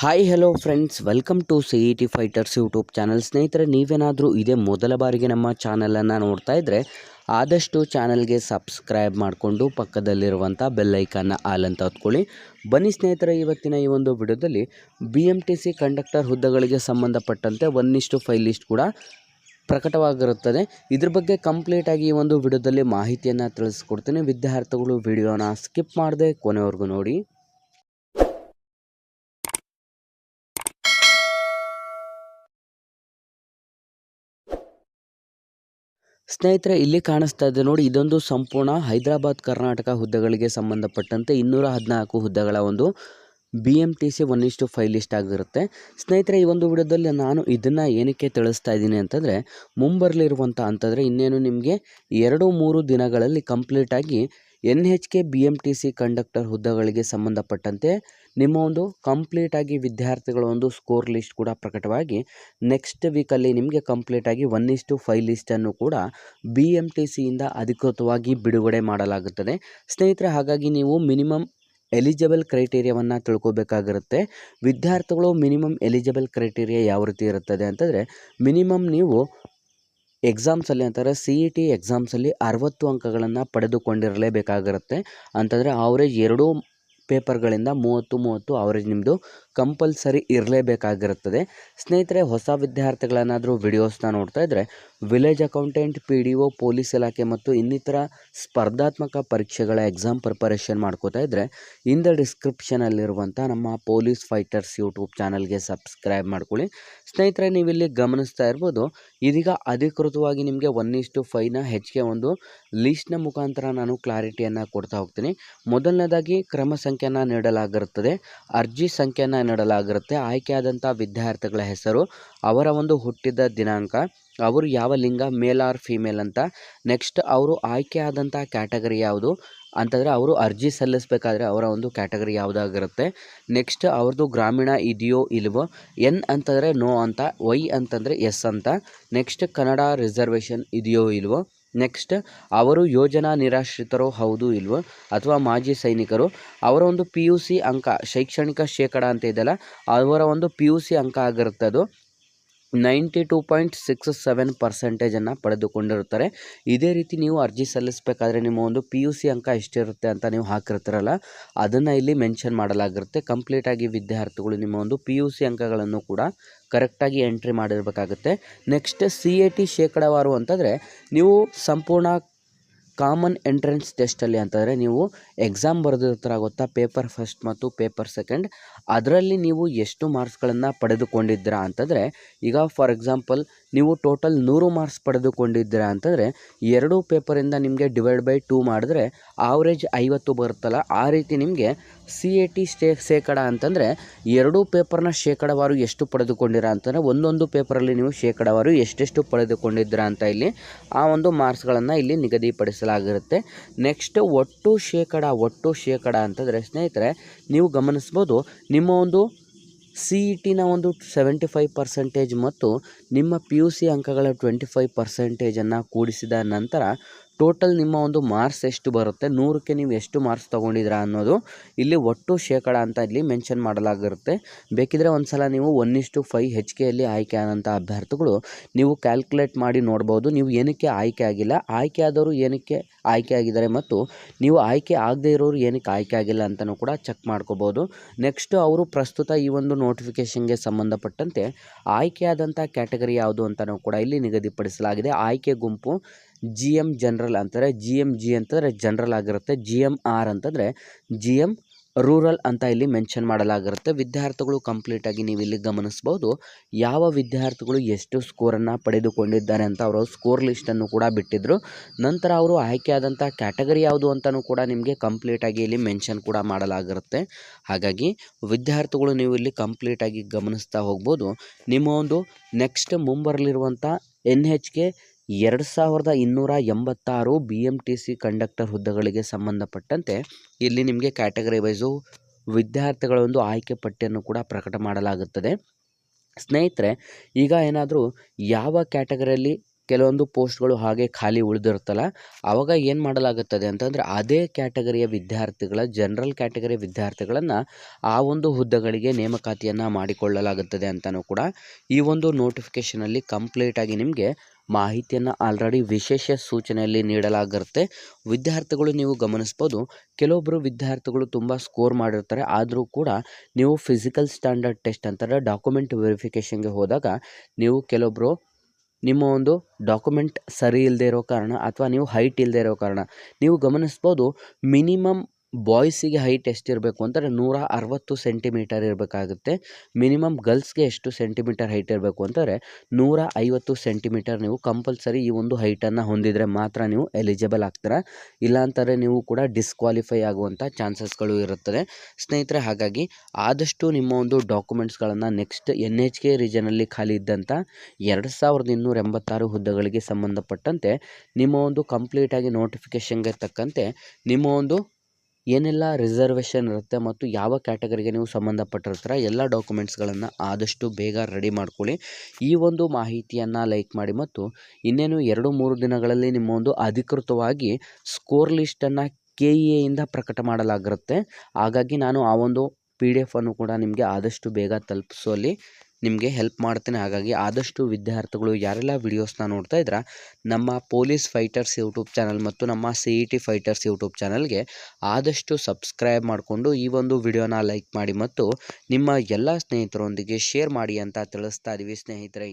Hi hello friends welcome to C E T fighters YouTube channel ಸ್ನೇಹಿತರೆ, ನೀವೇನಾದರೂ ಇದೇ ಮೊದಲ ಬಾರಿಗೆ ನಮ್ಮ ಚಾನಲನ್ನು ನೋಡ್ತಾ ಇದ್ದರೆ ಆದಷ್ಟು ಚಾನಲ್ಗೆ ಸಬ್ಸ್ಕ್ರೈಬ್ ಮಾಡಿಕೊಂಡು ಪಕ್ಕದಲ್ಲಿರುವಂಥ ಬೆಲ್ಲೈಕನ್ನ ಆಲ್ ಅಂತ ಹೊತ್ಕೊಳ್ಳಿ. ಬನ್ನಿ ಸ್ನೇಹಿತರೆ, ಇವತ್ತಿನ ಈ ಒಂದು ವಿಡಿಯೋದಲ್ಲಿ B M T C conductor ಹುದ್ದೆಗಳಿಗೆ ಸಂಬಂಧಪಟ್ಟಂತೆ ಒನ್ ಇಷ್ಟು ಫೈವ್ ಲಿಸ್ಟ್ ಕೂಡ ಪ್ರಕಟವಾಗಿರುತ್ತದೆ. ಇದ್ರ ಬಗ್ಗೆ ಕಂಪ್ಲೀಟಾಗಿ ಈ ಒಂದು ವಿಡಿಯೋದಲ್ಲಿ ಮಾಹಿತಿಯನ್ನು ತಿಳಿಸ್ಕೊಡ್ತೀನಿ. ವಿದ್ಯಾರ್ಥಿಗಳು ವಿಡಿಯೋನ ಸ್ಕಿಪ್ ಮಾಡದೆ ಕೊನೆವರೆಗೂ ನೋಡಿ. ಸ್ನೇಹಿತರೆ, ಇಲ್ಲಿ ಕಾಣಿಸ್ತಾ ಇದೆ ನೋಡಿ, ಇದೊಂದು ಸಂಪೂರ್ಣ ಹೈದರಾಬಾದ್, ಕರ್ನಾಟಕ ಹುದ್ದೆಗಳಿಗೆ ಸಂಬಂಧಪಟ್ಟಂತೆ ಇನ್ನೂರ ಹದಿನಾಲ್ಕು ಹುದ್ದೆಗಳ ಒಂದು B M T C one ಇಷ್ಟು ಫೈವ್ ಲಿಸ್ಟ್ ಆಗಿರುತ್ತೆ. ಸ್ನೇಹಿತರೆ, ಈ ಒಂದು ವಿಡಿಯೋದಲ್ಲಿ ನಾನು ಇದನ್ನು ಏನಕ್ಕೆ ತಿಳಿಸ್ತಾ ಇದ್ದೀನಿ ಅಂತಂದರೆ ಮುಂಬರಲಿರುವಂಥ ಅಂತಂದರೆ ಇನ್ನೇನು ನಿಮಗೆ ಎರಡು ಮೂರು ದಿನಗಳಲ್ಲಿ ಕಂಪ್ಲೀಟಾಗಿ N H K B M T C conductor ಹುದ್ದೆಗಳಿಗೆ ಸಂಬಂಧಪಟ್ಟಂತೆ ನಿಮ್ಮ ಒಂದು ಕಂಪ್ಲೀಟಾಗಿ ವಿದ್ಯಾರ್ಥಿಗಳ ಒಂದು ಸ್ಕೋರ್ ಲಿಸ್ಟ್ ಕೂಡ ಪ್ರಕಟವಾಗಿ ನೆಕ್ಸ್ಟ್ ವೀಕಲ್ಲಿ ನಿಮಗೆ ಕಂಪ್ಲೀಟಾಗಿ ಒನ್ ಇಷ್ಟು ಫೈವ್ ಲಿಸ್ಟನ್ನು ಕೂಡ ಬಿ ಎಂ ಟಿ ಸಿಯಿಂದ ಅಧಿಕೃತವಾಗಿ ಬಿಡುಗಡೆ ಮಾಡಲಾಗುತ್ತದೆ. ಸ್ನೇಹಿತರೆ, ಹಾಗಾಗಿ ನೀವು ಮಿನಿಮಮ್ ಎಲಿಜಿಬಲ್ ಕ್ರೈಟೀರಿಯಾವನ್ನು ತಿಳ್ಕೊಬೇಕಾಗಿರುತ್ತೆ. ವಿದ್ಯಾರ್ಥಿಗಳು ಮಿನಿಮಮ್ ಎಲಿಜಿಬಲ್ ಕ್ರೈಟೀರಿಯಾ ಯಾವ ರೀತಿ ಇರುತ್ತದೆ ಅಂತಂದರೆ ಮಿನಿಮಮ್ ನೀವು ಎಕ್ಸಾಮ್ಸಲ್ಲಿ ಅಂತಾರೆ ಸಿ ಇ ಟಿ ಎಕ್ಸಾಮ್ಸಲ್ಲಿ ಅರವತ್ತು ಅಂಕಗಳನ್ನು ಪಡೆದುಕೊಂಡಿರಲೇಬೇಕಾಗಿರುತ್ತೆ. ಅಂತಂದರೆ ಆವ್ರೇಜ್ ಎರಡೂ ಪೇಪರ್ಗಳಿಂದ ಮೂವತ್ತು ಮೂವತ್ತು ಆವ್ರೇಜ್ ನಿಮ್ಮದು ಕಂಪಲ್ಸರಿ ಇರಲೇಬೇಕಾಗಿರುತ್ತದೆ. ಸ್ನೇಹಿತರೆ ಹೊಸ ವಿದ್ಯಾರ್ಥಿಗಳೇನಾದರೂ ವಿಡಿಯೋಸ್ನ ನೋಡ್ತಾ ಇದ್ದರೆ village accountant, P D O, police ಇಲಾಖೆ ಮತ್ತು ಇನ್ನಿತರ ಸ್ಪರ್ಧಾತ್ಮಕ ಪರೀಕ್ಷೆಗಳ ಎಕ್ಸಾಮ್ ಪ್ರಿಪರೇಷನ್ ಮಾಡ್ಕೋತಾ ಇದ್ದರೆ ಇಂದ ಡಿಸ್ಕ್ರಿಪ್ಷನಲ್ಲಿರುವಂಥ ನಮ್ಮ ಪೊಲೀಸ್ ಫೈಟರ್ಸ್ ಯೂಟ್ಯೂಬ್ ಚಾನಲ್ಗೆ ಸಬ್ಸ್ಕ್ರೈಬ್ ಮಾಡ್ಕೊಳ್ಳಿ. ಸ್ನೇಹಿತರೆ, ನೀವಿಲ್ಲಿ ಗಮನಿಸ್ತಾ ಇರ್ಬೋದು, ಇದೀಗ ಅಧಿಕೃತವಾಗಿ ನಿಮಗೆ ಒನ್ ಇಷ್ಟು ಫೈವ್ನ ಹೆಚ್ಚಿಗೆ ಒಂದು ಲೀಸ್ಟ್ನ ಮುಖಾಂತರ ನಾನು ಕ್ಲಾರಿಟಿಯನ್ನು ಕೊಡ್ತಾ ಹೋಗ್ತೀನಿ. ಮೊದಲನೇದಾಗಿ ಕ್ರಮ ಸಂಖ್ಯೆಯನ್ನು ನೀಡಲಾಗಿರುತ್ತದೆ, ಅರ್ಜಿ ಸಂಖ್ಯೆಯನ್ನು ನೀಡಲಾಗಿರುತ್ತೆ ಆಯ್ಕೆಯಾದಂಥ ವಿದ್ಯಾರ್ಥಿಗಳ ಹೆಸರು, ಅವರ ಒಂದು ಹುಟ್ಟಿದ ದಿನಾಂಕ ಅವರು ಯಾವ ಲಿಂಗ, ಮೇಲ್ ಆರ್ ಫಿಮೇಲ್ ಅಂತ. ನೆಕ್ಸ್ಟ್ ಅವರು ಆಯ್ಕೆ ಆದಂಥ ಕ್ಯಾಟಗರಿ ಯಾವುದು? ಅಂತಂದರೆ ಅವರು ಅರ್ಜಿ ಸಲ್ಲಿಸಬೇಕಾದ್ರೆ ಅವರ ಒಂದು ಕ್ಯಾಟಗರಿ ಯಾವುದಾಗಿರುತ್ತೆ. ನೆಕ್ಸ್ಟ್ ಅವ್ರದ್ದು ಗ್ರಾಮೀಣ ಇದೆಯೋ ಇಲ್ವೋ? ಎನ್ ಅಂತಂದರೆ ನೋ ಅಂತ, ವೈ ಅಂತಂದರೆ ಎಸ್ ಅಂತ. ನೆಕ್ಸ್ಟ್ ಕನ್ನಡ ರಿಸರ್ವೇಷನ್ ಇದೆಯೋ ಇಲ್ವೋ? ನೆಕ್ಸ್ಟ್ ಅವರು ಯೋಜನಾ ನಿರಾಶ್ರಿತರೋ ಹೌದು ಇಲ್ವೋ? ಅಥವಾ ಮಾಜಿ ಸೈನಿಕರು? ಅವರ ಒಂದು ಪಿ ಯು ಅಂಕ, ಶೈಕ್ಷಣಿಕ ಶೇಕಡ ಅಂತ ಇದೆಯಲ್ಲ, ಅವರ ಒಂದು ಪಿ ಯು ಸಿ ಅಂಕ ಆಗಿರುತ್ತೆ ಅದು ninety two point six seven ಪರ್ಸೆಂಟೇಜನ್ನು ಪಡೆದುಕೊಂಡಿರುತ್ತಾರೆ. ಇದೇ ರೀತಿ ನೀವು ಅರ್ಜಿ ಸಲ್ಲಿಸಬೇಕಾದ್ರೆ ನಿಮ್ಮ ಒಂದು ಪಿ ಯು ಸಿ ಅಂಕ ಎಷ್ಟಿರುತ್ತೆ ಅಂತ ನೀವು ಹಾಕಿರ್ತೀರಲ್ಲ, ಅದನ್ನು ಇಲ್ಲಿ ಮೆನ್ಷನ್ ಮಾಡಲಾಗಿರುತ್ತೆ. ಕಂಪ್ಲೀಟಾಗಿ ವಿದ್ಯಾರ್ಥಿಗಳು ನಿಮ್ಮ ಒಂದು ಪಿ ಯು ಸಿ ಅಂಕಗಳನ್ನು ಕೂಡ ಕರೆಕ್ಟಾಗಿ ಎಂಟ್ರಿ ಮಾಡಿರಬೇಕಾಗುತ್ತೆ. ನೆಕ್ಸ್ಟ್ ಸಿ ಎ ಟಿ ಶೇಕಡಾವಾರು ಅಂತಂದರೆ, ನೀವು ಸಂಪೂರ್ಣ ಕಾಮನ್ ಎಂಟ್ರೆನ್ಸ್ ಟೆಸ್ಟಲ್ಲಿ ಅಂತಂದರೆ ನೀವು ಎಕ್ಸಾಮ್ ಬರೆದಿರ್ತಾರ ಗೊತ್ತಾ ಪೇಪರ್ ಫಸ್ಟ್ ಮತ್ತು ಪೇಪರ್ ಸೆಕೆಂಡ್ ಅದರಲ್ಲಿ ನೀವು ಎಷ್ಟು ಮಾರ್ಕ್ಸ್ಗಳನ್ನು ಪಡೆದುಕೊಂಡಿದ್ದೀರಾ ಅಂತಂದರೆ, ಈಗ ಫಾರ್ ಎಕ್ಸಾಂಪಲ್ ನೀವು ಟೋಟಲ್ ನೂರು ಮಾರ್ಕ್ಸ್ ಪಡೆದುಕೊಂಡಿದ್ದೀರಾ ಅಂತಂದರೆ, ಎರಡು ಪೇಪರಿಂದ ನಿಮಗೆ ಡಿವೈಡ್ ಬೈ ಟೂ ಮಾಡಿದ್ರೆ ಆವ್ರೇಜ್ ಐವತ್ತು ಬರುತ್ತಲ್ಲ, ಆ ರೀತಿ ನಿಮಗೆ ಸಿ ಎ ಟಿ ಸ್ಟೇ ಶೇಕಡ ಅಂತಂದರೆ, ಎರಡೂ ಪೇಪರ್ನ ಶೇಕಡವಾರು ಎಷ್ಟು ಪಡೆದುಕೊಂಡಿರಾ ಅಂತಂದರೆ, ಒಂದೊಂದು ಪೇಪರಲ್ಲಿ ನೀವು ಶೇಕಡವಾರು ಎಷ್ಟೆಷ್ಟು ಪಡೆದುಕೊಂಡಿದ್ದೀರಾ ಅಂತ ಇಲ್ಲಿ ಆ ಒಂದು ಮಾರ್ಕ್ಸ್ಗಳನ್ನು ಇಲ್ಲಿ ನಿಗದಿಪಡಿಸಲಾಗಿರುತ್ತೆ ನೆಕ್ಸ್ಟ್ ಒಟ್ಟು ಶೇಕಡ ಒಟ್ಟು ಶೇಕಡ ಅಂತಂದರೆ ಸ್ನೇಹಿತರೆ, ನೀವು ಗಮನಿಸ್ಬೋದು, ನಿಮ್ಮ ಒಂದು ಸಿ ಇ ಟಿನ ಒಂದು ಸೆವೆಂಟಿ ಫೈವ್ ಪರ್ಸೆಂಟೇಜ್ ಮತ್ತು ನಿಮ್ಮ ಪಿ ಯು ಸಿ ಅಂಕಗಳ ಟ್ವೆಂಟಿ ಫೈವ್ ಪರ್ಸೆಂಟೇಜನ್ನು ಕೂಡಿಸಿದ ನಂತರ ಟೋಟಲ್ ನಿಮ್ಮ ಒಂದು ಮಾರ್ಕ್ಸ್ ಎಷ್ಟು ಬರುತ್ತೆ? ನೂರಕ್ಕೆ ನೀವು ಎಷ್ಟು ಮಾರ್ಕ್ಸ್ ತೊಗೊಂಡಿದ್ದೀರಾ ಅನ್ನೋದು ಇಲ್ಲಿ ಒಟ್ಟು ಶೇಕಡ ಅಂತ ಇಲ್ಲಿ ಮೆನ್ಷನ್ ಮಾಡಲಾಗಿರುತ್ತೆ. ಬೇಕಿದ್ರೆ ಒಂದು ಸಲ ನೀವು ಒನ್ ಇಷ್ಟು ಫೈವ್ ಹೆಚ್ ಕೆಯಲ್ಲಿ ಆಯ್ಕೆ ಆದಂಥ ಅಭ್ಯರ್ಥಿಗಳು ನೀವು ಕ್ಯಾಲ್ಕುಲೇಟ್ ಮಾಡಿ ನೋಡ್ಬೋದು. ನೀವು ಏನಕ್ಕೆ ಆಯ್ಕೆ ಆಗಿಲ್ಲ? ಆಯ್ಕೆ ಆದವರು ಏನಕ್ಕೆ ಆಯ್ಕೆ ಆಗಿದ್ದಾರೆ ಮತ್ತು ನೀವು ಆಯ್ಕೆ ಆಗದೇ ಇರೋರು ಏನಕ್ಕೆ ಆಯ್ಕೆ ಆಗಿಲ್ಲ ಅಂತಲೂ ಕೂಡ ಚೆಕ್ ಮಾಡ್ಕೋಬೋದು. ನೆಕ್ಸ್ಟ್ ಅವರು ಪ್ರಸ್ತುತ ಈ ಒಂದು ನೋಟಿಫಿಕೇಷನ್ಗೆ ಸಂಬಂಧಪಟ್ಟಂತೆ ಆಯ್ಕೆಯಾದಂಥ ಕ್ಯಾಟಗರಿ ಯಾವುದು ಅಂತಲೂ ಕೂಡ ಇಲ್ಲಿ ನಿಗದಿಪಡಿಸಲಾಗಿದೆ. ಆಯ್ಕೆ ಗುಂಪು ಜಿ ಎಂ ಜನರಲ್ ಅಂತಾರೆ. ಜಿ ಎಂ ಜಿ ಅಂತಂದರೆ ಜನರಲ್ ಆಗಿರುತ್ತೆ. ಜಿ ಎಂ ಆರ್ ಅಂತಂದರೆ ಜಿ ಎಂ ರೂರಲ್ ಅಂತ ಇಲ್ಲಿ ಮೆನ್ಷನ್ ಮಾಡಲಾಗಿರುತ್ತೆ. ವಿದ್ಯಾರ್ಥಿಗಳು ಕಂಪ್ಲೀಟಾಗಿ ನೀವು ಇಲ್ಲಿ ಗಮನಿಸ್ಬೋದು. ಯಾವ ವಿದ್ಯಾರ್ಥಿಗಳು ಎಷ್ಟು ಸ್ಕೋರನ್ನು ಪಡೆದುಕೊಂಡಿದ್ದಾರೆ ಅಂತ ಅವರು ಸ್ಕೋರ್ ಲಿಸ್ಟನ್ನು ಕೂಡ ಬಿಟ್ಟಿದ್ದರು ನಂತರ ಅವರು ಆಯ್ಕೆಯಾದಂಥ ಕ್ಯಾಟಗರಿ ಯಾವುದು ಅಂತಲೂ ಕೂಡ ನಿಮಗೆ ಕಂಪ್ಲೀಟಾಗಿ ಇಲ್ಲಿ ಮೆನ್ಷನ್ ಕೂಡ ಮಾಡಲಾಗಿರುತ್ತೆ. ಹಾಗಾಗಿ ವಿದ್ಯಾರ್ಥಿಗಳು ನೀವು ಇಲ್ಲಿ ಕಂಪ್ಲೀಟಾಗಿ ಗಮನಿಸ್ತಾ ಹೋಗ್ಬೋದು. ನಿಮ್ಮ ಒಂದು ನೆಕ್ಸ್ಟ್ ಮುಂಬರಲಿರುವಂಥ ಎನ್ ಹೆಚ್ ಕೆ ಎರಡು ಸಾವಿರದ ಇನ್ನೂರ ಎಂಬತ್ತಾರು B M T C conductor ಹುದ್ದೆಗಳಿಗೆ ಸಂಬಂಧಪಟ್ಟಂತೆ ಇಲ್ಲಿ ನಿಮಗೆ ಕ್ಯಾಟಗರಿ ವೈಸು ವಿದ್ಯಾರ್ಥಿಗಳ ಒಂದು ಆಯ್ಕೆ ಪಟ್ಟಿಯನ್ನು ಕೂಡ ಪ್ರಕಟ ಮಾಡಲಾಗುತ್ತದೆ. ಸ್ನೇಹಿತರೆ, ಈಗ ಏನಾದರೂ ಯಾವ ಕ್ಯಾಟಗರಿಯಲ್ಲಿ ಕೆಲವೊಂದು ಪೋಸ್ಟ್ಗಳು ಹಾಗೆ ಖಾಲಿ ಉಳಿದಿರುತ್ತಲ್ಲ ಆವಾಗ ಏನು ಮಾಡಲಾಗುತ್ತದೆ ಅಂತಂದರೆ ಅದೇ ಕ್ಯಾಟಗರಿಯ ವಿದ್ಯಾರ್ಥಿಗಳ ಜನರಲ್ ಕ್ಯಾಟಗರಿ ವಿದ್ಯಾರ್ಥಿಗಳನ್ನು ಆ ಒಂದು ಹುದ್ದೆಗಳಿಗೆ ನೇಮಕಾತಿಯನ್ನು ಮಾಡಿಕೊಳ್ಳಲಾಗುತ್ತದೆ ಅಂತಲೂ ಕೂಡ ಈ ಒಂದು ನೋಟಿಫಿಕೇಷನಲ್ಲಿ ಕಂಪ್ಲೀಟಾಗಿ ನಿಮಗೆ ಮಾಹಿತಿಯನ್ನು ಆಲ್ರೆಡಿ ವಿಶೇಷ ಸೂಚನೆಯಲ್ಲಿ ನೀಡಲಾಗಿರುತ್ತೆ. ವಿದ್ಯಾರ್ಥಿಗಳು ನೀವು ಗಮನಿಸ್ಬೋದು. ಕೆಲವೊಬ್ಬರು ವಿದ್ಯಾರ್ಥಿಗಳು ತುಂಬ ಸ್ಕೋರ್ ಮಾಡಿರ್ತಾರೆ. ಆದರೂ ಕೂಡ ನೀವು ಫಿಸಿಕಲ್ ಸ್ಟ್ಯಾಂಡರ್ಡ್ ಟೆಸ್ಟ್ ಅಂತಾರೆ ಡಾಕ್ಯುಮೆಂಟ್ ವೆರಿಫಿಕೇಷನ್ಗೆ ಹೋದಾಗ ನೀವು ಕೆಲವೊಬ್ಬರು ನಿಮ್ಮ ಒಂದು ಡಾಕ್ಯುಮೆಂಟ್ ಸರಿ ಇಲ್ಲದೆ ಇರೋ ಕಾರಣ ಅಥವಾ ನೀವು ಹೈಟ್ ಇಲ್ಲದೆ ಇರೋ ಕಾರಣ ನೀವು ಗಮನಿಸ್ಬೋದು ಮಿನಿಮಮ್ ಬಾಯ್ಸಿಗೆ ಹೈಟ್ ಎಷ್ಟಿರಬೇಕು ಅಂದರೆ ನೂರ ಅರವತ್ತು ಸೆಂಟಿಮೀಟರ್ ಇರಬೇಕಾಗುತ್ತೆ. ಮಿನಿಮಮ್ ಗರ್ಲ್ಸ್ಗೆ ಎಷ್ಟು ಸೆಂಟಿಮೀಟರ್ ಹೈಟ್ ಇರಬೇಕು ಅಂದರೆ ನೂರ ಐವತ್ತು ಸೆಂಟಿಮೀಟರ್ ನೀವು ಕಂಪಲ್ಸರಿ ಈ ಒಂದು ಹೈಟನ್ನು ಹೊಂದಿದರೆ ಮಾತ್ರ ನೀವು ಎಲಿಜಿಬಲ್ ಆಗ್ತೀರಾ. ಇಲ್ಲಾಂತಾರೆ ನೀವು ಕೂಡ ಡಿಸ್ಕ್ವಾಲಿಫೈ ಆಗುವಂಥ ಚಾನ್ಸಸ್ಗಳು ಇರುತ್ತದೆ. ಸ್ನೇಹಿತರೆ, ಹಾಗಾಗಿ ಆದಷ್ಟು ನಿಮ್ಮ ಒಂದು ಡಾಕ್ಯುಮೆಂಟ್ಸ್ಗಳನ್ನು ನೆಕ್ಸ್ಟ್ ಎನ್ ಎಚ್ ಕೆ ರೀಜನಲ್ಲಿ ಖಾಲಿ ಇದ್ದಂಥ ಎರಡು ಸಾವಿರದ ಇನ್ನೂರ ಎಂಬತ್ತಾರು ಹುದ್ದೆಗಳಿಗೆ ಸಂಬಂಧಪಟ್ಟಂತೆ ನಿಮ್ಮ ಒಂದು ಕಂಪ್ಲೀಟಾಗಿ ನೋಟಿಫಿಕೇಷನ್ಗೆ ತಕ್ಕಂತೆ ನಿಮ್ಮ ಒಂದು ಏನೆಲ್ಲ ರಿಸರ್ವೇಷನ್ ಇರುತ್ತೆ ಮತ್ತು ಯಾವ ಕ್ಯಾಟಗರಿಗೆ ನೀವು ಸಂಬಂಧಪಟ್ಟಿರ್ತೀರ, ಎಲ್ಲ ಡಾಕ್ಯುಮೆಂಟ್ಸ್ಗಳನ್ನು ಆದಷ್ಟು ಬೇಗ ರೆಡಿ ಮಾಡ್ಕೊಳ್ಳಿ. ಈ ಒಂದು ಮಾಹಿತಿಯನ್ನು ಲೈಕ್ ಮಾಡಿ ಮತ್ತು ಇನ್ನೇನು ಎರಡು ಮೂರು ದಿನಗಳಲ್ಲಿ ನಿಮ್ಮ ಒಂದು ಅಧಿಕೃತವಾಗಿ ಸ್ಕೋರ್ ಲಿಸ್ಟನ್ನು ಕೆ ಇ ಎಯಿಂದ ಪ್ರಕಟ ಮಾಡಲಾಗಿರುತ್ತೆ. ಹಾಗಾಗಿ ನಾನು ಆ ಒಂದು ಪಿ ಡಿ ಎಫನ್ನು ಕೂಡ ನಿಮಗೆ ಆದಷ್ಟು ಬೇಗ ತಲುಪಿಸುವಲ್ಲಿ ನಿಮಗೆ ಹೆಲ್ಪ್ ಮಾಡ್ತೇನೆ. ಹಾಗಾಗಿ ಆದಷ್ಟು ವಿದ್ಯಾರ್ಥಿಗಳು ಯಾರೆಲ್ಲ ವೀಡಿಯೋಸ್ನ ನೋಡ್ತಾ ಇದ್ದೀರಾ ನಮ್ಮ ಪೊಲೀಸ್ ಫೈಟರ್ಸ್ ಯೂಟ್ಯೂಬ್ ಚಾನಲ್ ಮತ್ತು ನಮ್ಮ C E T fighters YouTube ಚಾನಲ್ಗೆ ಆದಷ್ಟು ಸಬ್ಸ್ಕ್ರೈಬ್ ಮಾಡಿಕೊಂಡು ಈ ಒಂದು ವಿಡಿಯೋನ ಲೈಕ್ ಮಾಡಿ ಮತ್ತು ನಿಮ್ಮ ಎಲ್ಲ ಸ್ನೇಹಿತರೊಂದಿಗೆ ಶೇರ್ ಮಾಡಿ ಅಂತ ತಿಳಿಸ್ತಾ ಇದ್ದೀವಿ ಸ್ನೇಹಿತರೆ.